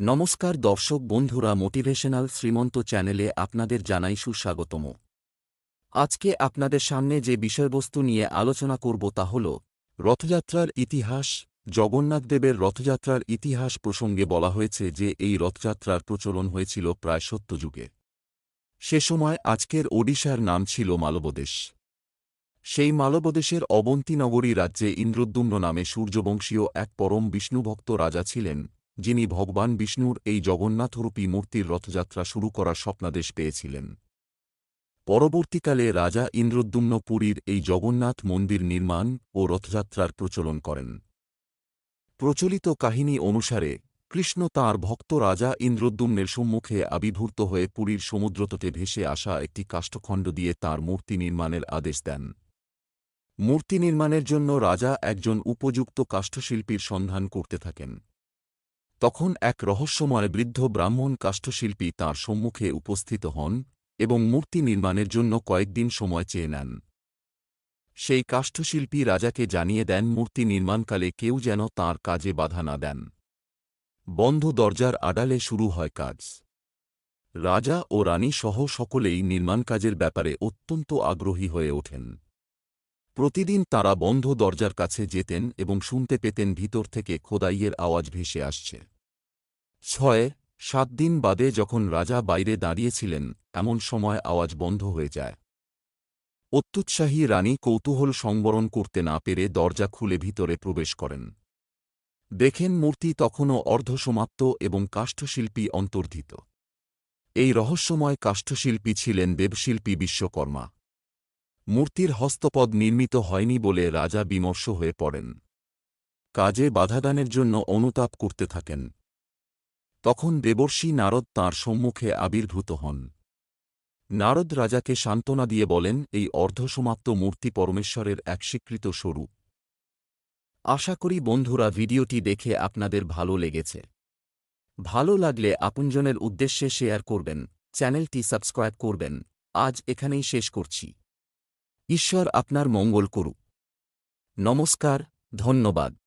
নমস্কার দর্শক বন্ধুরা মোটিভেশনাল শ্রীমন্ত চ্যানেলে আপনাদের জানাই সুস্বাগতম। আজকে আপনাদের সামনে যে বিষয়বস্তু নিয়ে আলোচনা করব তা হল, রথযাত্রার ইতিহাস জগন্নাথদেবের রথযাত্রার ইতিহাস প্রসঙ্গে বলা হয়েছে যে এই রথযাত্রার প্রচলন হয়েছিল প্রায় সত্যযুগে। সে সময় আজকের ওডিশার নাম ছিল মালবদেশ। সেই মালবদেশের অবন্তীনগরী রাজ্যে ইন্দ্রদ্যুম্ন নামে সূর্যবংশীয় এক পরম বিষ্ণুভক্ত রাজা ছিলেন যিনি ভগবান বিষ্ণুর এই জগন্নাথরূপী মূর্তির রথযাত্রা শুরু করার স্বপ্নাদেশ পেয়েছিলেন। পরবর্তীকালে রাজা ইন্দ্রদ্যুম্ন পুরীর এই জগন্নাথ মন্দির নির্মাণ ও রথযাত্রার প্রচলন করেন। প্রচলিত কাহিনী অনুসারে, কৃষ্ণ তাঁর ভক্ত রাজা ইন্দ্রদ্যুম্নের সম্মুখে আবির্ভূত হয়ে পুরীর সমুদ্রতটে ভেসে আসা একটি কাষ্ঠখণ্ড দিয়ে তাঁর মূর্তি নির্মাণের আদেশ দেন। মূর্তি নির্মাণের জন্য রাজা একজন উপযুক্ত কাষ্ঠশিল্পীর সন্ধান করতে থাকেন। তখন এক রহস্যময় বৃদ্ধ ব্রাহ্মণ কাষ্ঠশিল্পী তাঁর সম্মুখে উপস্থিত হন এবং মূর্তি নির্মাণের জন্য কয়েকদিন সময় চেয়ে নেন। সেই কাষ্ঠশিল্পী রাজাকে জানিয়ে দেন, মূর্তি নির্মাণকালে কেউ যেন তাঁর কাজে বাধা না দেন। বন্ধ দরজার আড়ালে শুরু হয় কাজ। রাজা ও রানী সহ সকলেই নির্মাণ কাজের ব্যাপারে অত্যন্ত আগ্রহী হয়ে ওঠেন। প্রতিদিন তারা বন্ধ দরজার কাছে যেতেন এবং শুনতে পেতেন ভিতর থেকে খোদাইয়ের আওয়াজ ভেসে আসছে। ছয়, সাত দিন বাদে যখন রাজা বাইরে দাঁড়িয়েছিলেন, এমন সময় আওয়াজ বন্ধ হয়ে যায়। অত্যুৎসাহী রানী কৌতূহল সংবরণ করতে না পেরে দরজা খুলে ভিতরে প্রবেশ করেন। দেখেন মূর্তি তখনও অর্ধসমাপ্ত এবং কাষ্ঠশিল্পী অন্তর্ধিত। এই রহস্যময় কাষ্ঠশিল্পী ছিলেন দেবশিল্পী বিশ্বকর্মা। মূর্তির হস্তপদ নির্মিত হয়নি বলে রাজা বিমর্ষ হয়ে পড়েন। কাজে বাধাদানের জন্য অনুতাপ করতে থাকেন। তখন দেবর্ষি নারদ তাঁর সম্মুখে আবির্ভূত হন। নারদ রাজাকে সান্ত্বনা দিয়ে বলেন, এই অর্ধসমাপ্ত মূর্তি পরমেশ্বরের এক স্বীকৃত স্বরূপ। আশা করি বন্ধুরা ভিডিওটি দেখে আপনাদের ভালো লেগেছে। ভালো লাগলে আপনজনের উদ্দেশ্যে শেয়ার করবেন, চ্যানেলটি সাবস্ক্রাইব করবেন। আজ এখানেই শেষ করছি। ঈশ্বর আপনার মঙ্গল করু নমস্কার ধন্যবাদ।